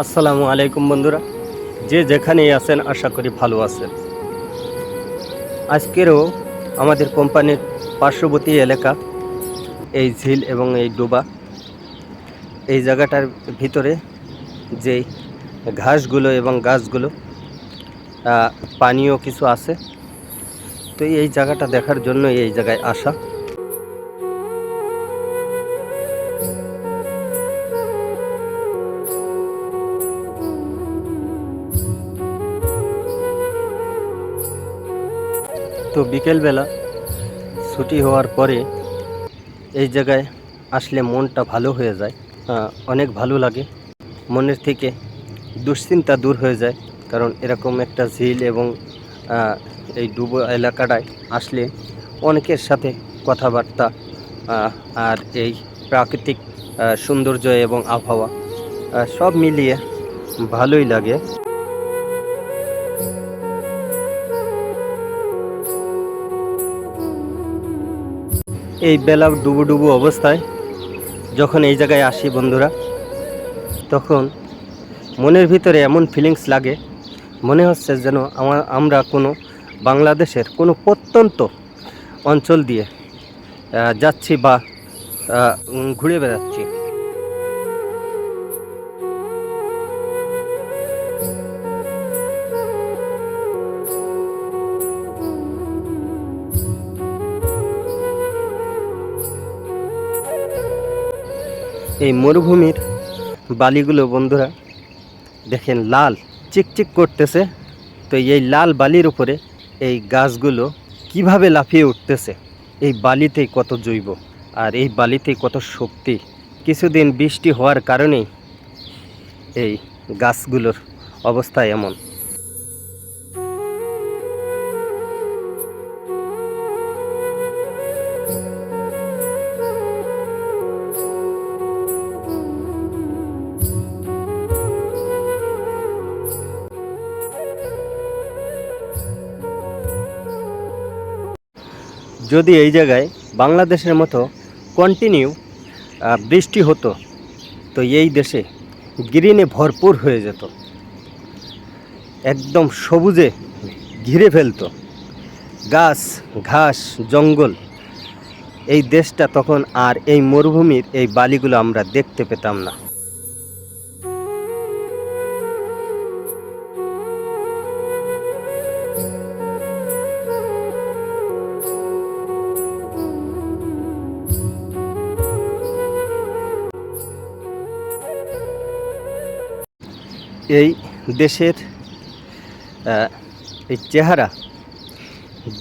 আসসালামু আলাইকুম বন্ধুরা। যে যেখানেই আছেন, আশা করি ভালো আছেন। আজকেরও আমাদের কোম্পানির পার্শ্ববর্তী এলাকা, এই ঝিল এবং এই ডোবা, এই জায়গাটার ভিতরে যেই ঘাসগুলো এবং গাছগুলো পানীয় কিছু আছে, তো এই জায়গাটা দেখার জন্য এই জায়গায় আসা। তো বিকেলবেলা ছুটি হওয়ার পরে এই জায়গায় আসলে মনটা ভালো হয়ে যায় অনেক ভালো লাগে। মনের থেকে দুশ্চিন্তা দূর হয়ে যায়, কারণ এরকম একটা ঝিল এবং এই ডুবো এলাকাটায় আসলে অনেকের সাথে কথাবার্তা আর এই প্রাকৃতিক সৌন্দর্য এবং আবহাওয়া সব মিলিয়ে ভালোই লাগে। এই বেলা ডুবু ডুবু অবস্থায় যখন এই জায়গায় আসি বন্ধুরা, তখন মনের ভিতরে এমন ফিলিংস লাগে, মনে হচ্ছে যেন আমার, আমরা কোনো বাংলাদেশের কোনো প্রত্যন্ত অঞ্চল দিয়ে যাচ্ছি বা ঘুরে বেড়াচ্ছি। এই মরুভূমির বালিগুলো বন্ধুরা, দেখেন লাল, চিকচিক করতেছে। তো এই লাল বালির উপরে এই গাছগুলো কীভাবে লাফিয়ে উঠতেছে? এই বালিতেই কত জৈব আর এই বালিতেই কত শক্তি? কিছুদিন বৃষ্টি হওয়ার কারণেই এই গাছগুলোর অবস্থা এমন। যদি এই জায়গায় বাংলাদেশের মতো কন্টিনিউ বৃষ্টি হতো, তো এই দেশে গ্রিনে ভরপুর হয়ে যেত। একদম সবুজে ঘিরে ফেলতো। গাছ, ঘাস, জঙ্গল, এই দেশটা তখন আর এই মরুভূমির এই বালিগুলো আমরা দেখতে পেতাম না। এই দেশের এই চেহারা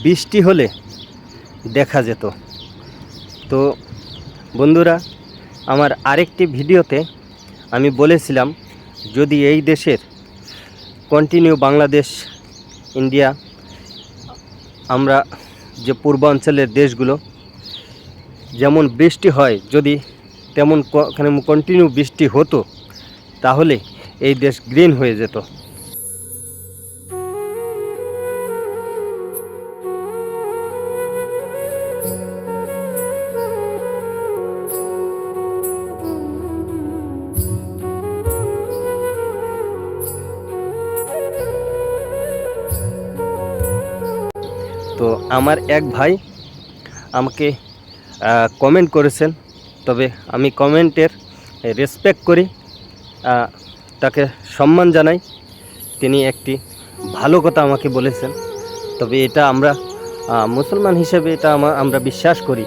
বৃষ্টি হলে দেখা যেত। তো বন্ধুরা, আমার আরেকটি ভিডিওতে আমি বলেছিলাম, যদি এই দেশের কন্টিনিউ বাংলাদেশ ইন্ডিয়া আমরা যে পূর্বাঞ্চলের দেশগুলো, যেমন বৃষ্টি হয়, যদি তেমন কন্টিনিউ বৃষ্টি হতো, তাহলে এই দেশ গ্রিন হয়ে যেত। তো আমার এক ভাই আমাকে কমেন্ট করেছেন, তবে আমি কমেন্টের রেসপেক্ট করি। তাকে সম্মান জানাই। তিনি একটি ভালো কথা আমাকে বলেছেন। তবে এটা আমরা মুসলমান হিসেবে এটা আমা- আমরা বিশ্বাস করি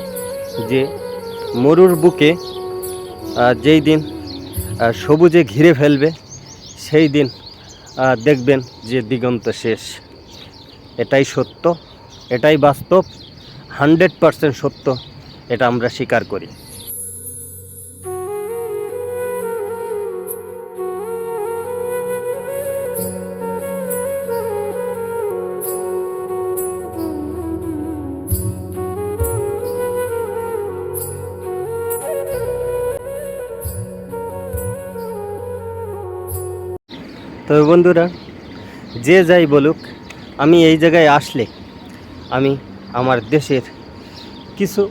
যে মরুর বুকে যেই দিন সবুজে ঘিরে ফেলবে, সেই দিন দেখবেন যে দিগন্ত শেষ। এটাই সত্য, এটাই বাস্তব, হান্ড্রেড পারসেন্ট সত্য, এটা আমরা স্বীকার করি। তবে বন্ধুরা, যে যাই বলুক, আমি এই জায়গায় আসলে আমি আমার দেশের কিছু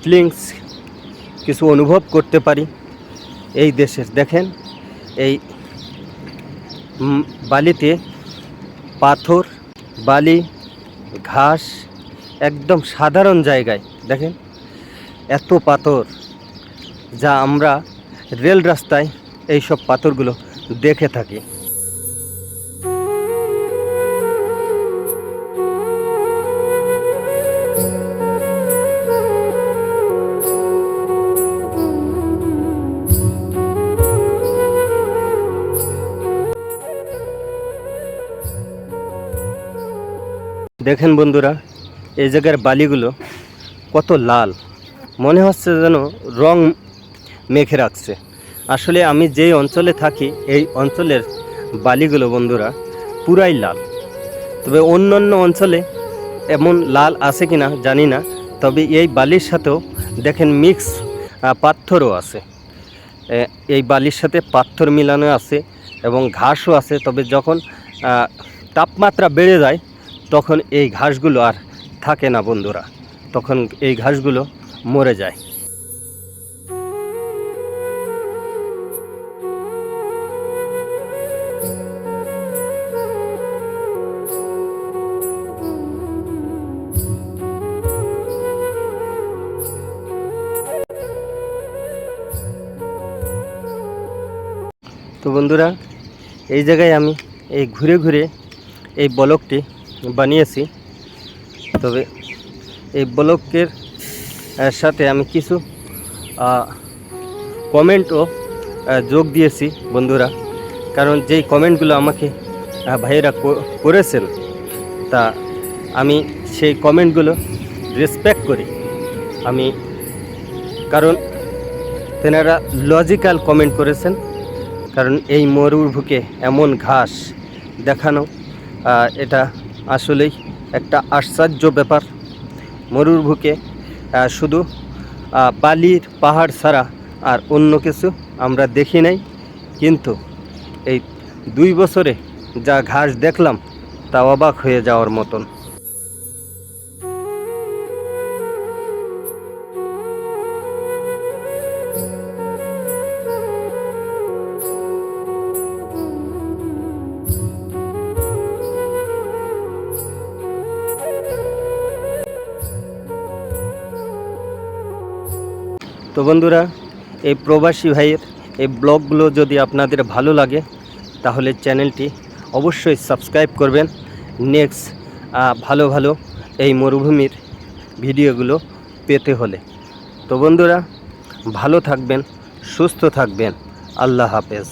ফিলিংস কিছু অনুভব করতে পারি। এই দেশের, দেখেন, এই বালিতে পাথর, বালি, ঘাস, একদম সাধারণ জায়গায়, দেখেন, এত পাথর যা আমরা রেল রাস্তায় এই সব পাথরগুলো দেখে থাকি। দেখেন বন্ধুরা, এই জায়গার বালিগুলো কত লাল। মনে হচ্ছে যেন রং মেখে রাখছে। আসলে আমি যেই অঞ্চলে থাকি, এই অঞ্চলের বালিগুলো বন্ধুরা পুরাই লাল। তবে অন্য অন্য অঞ্চলে এমন লাল আছে কিনা জানি না, তবে এই বালির সাথেও দেখেন মিক্স পাথরও আছে। এই বালির সাথে পাথর মিলানো আছে এবং ঘাসও আছে, তবে যখন তাপমাত্রা বেড়ে যায়, তখন এই ঘাসগুলো আর থাকে না বন্ধুরা। তখন এই ঘাসগুলো মরে যায়। তো বন্ধুরা, এই জায়গায় আমি এই ঘুরে ঘুরে এই ব্লকটি বানিয়েছি। তবে এই ব্লকের সাথে আমি কিছু কমেন্টও যোগ দিয়েছি বন্ধুরা। কারণ যেই কমেন্টগুলো আমাকে ভাইয়েরা করেছেন, তা আমি সেই কমেন্টগুলো রেসপেক্ট করি। আমি, কারণ তেনারা লজিক্যাল কমেন্ট করেছেন। কারণ এই মরুভূকে এমন ঘাস দেখানো এটা আসলেই একটা আশ্চর্য ব্যাপার। মরুভূকে শুধু বালির পাহাড় ছাড়া আর অন্য কিছু আমরা দেখি নাই। কিন্তু এই দুই বছরে যা ঘাস দেখলাম, তা অবাক হয়ে যাওয়ার মতন। তো বন্ধুরা, এই প্রবাসী ভাইয়ের এই ব্লগগুলো যদি আপনাদের ভালো লাগে, তাহলে চ্যানেলটি অবশ্যই সাবস্ক্রাইব করবেন। নেক্সট ভালো ভালো এই মরুভূমির ভিডিওগুলো পেতে হলে। তো বন্ধুরা, ভালো থাকবেন, সুস্থ থাকবেন। আল্লাহ হাফেজ।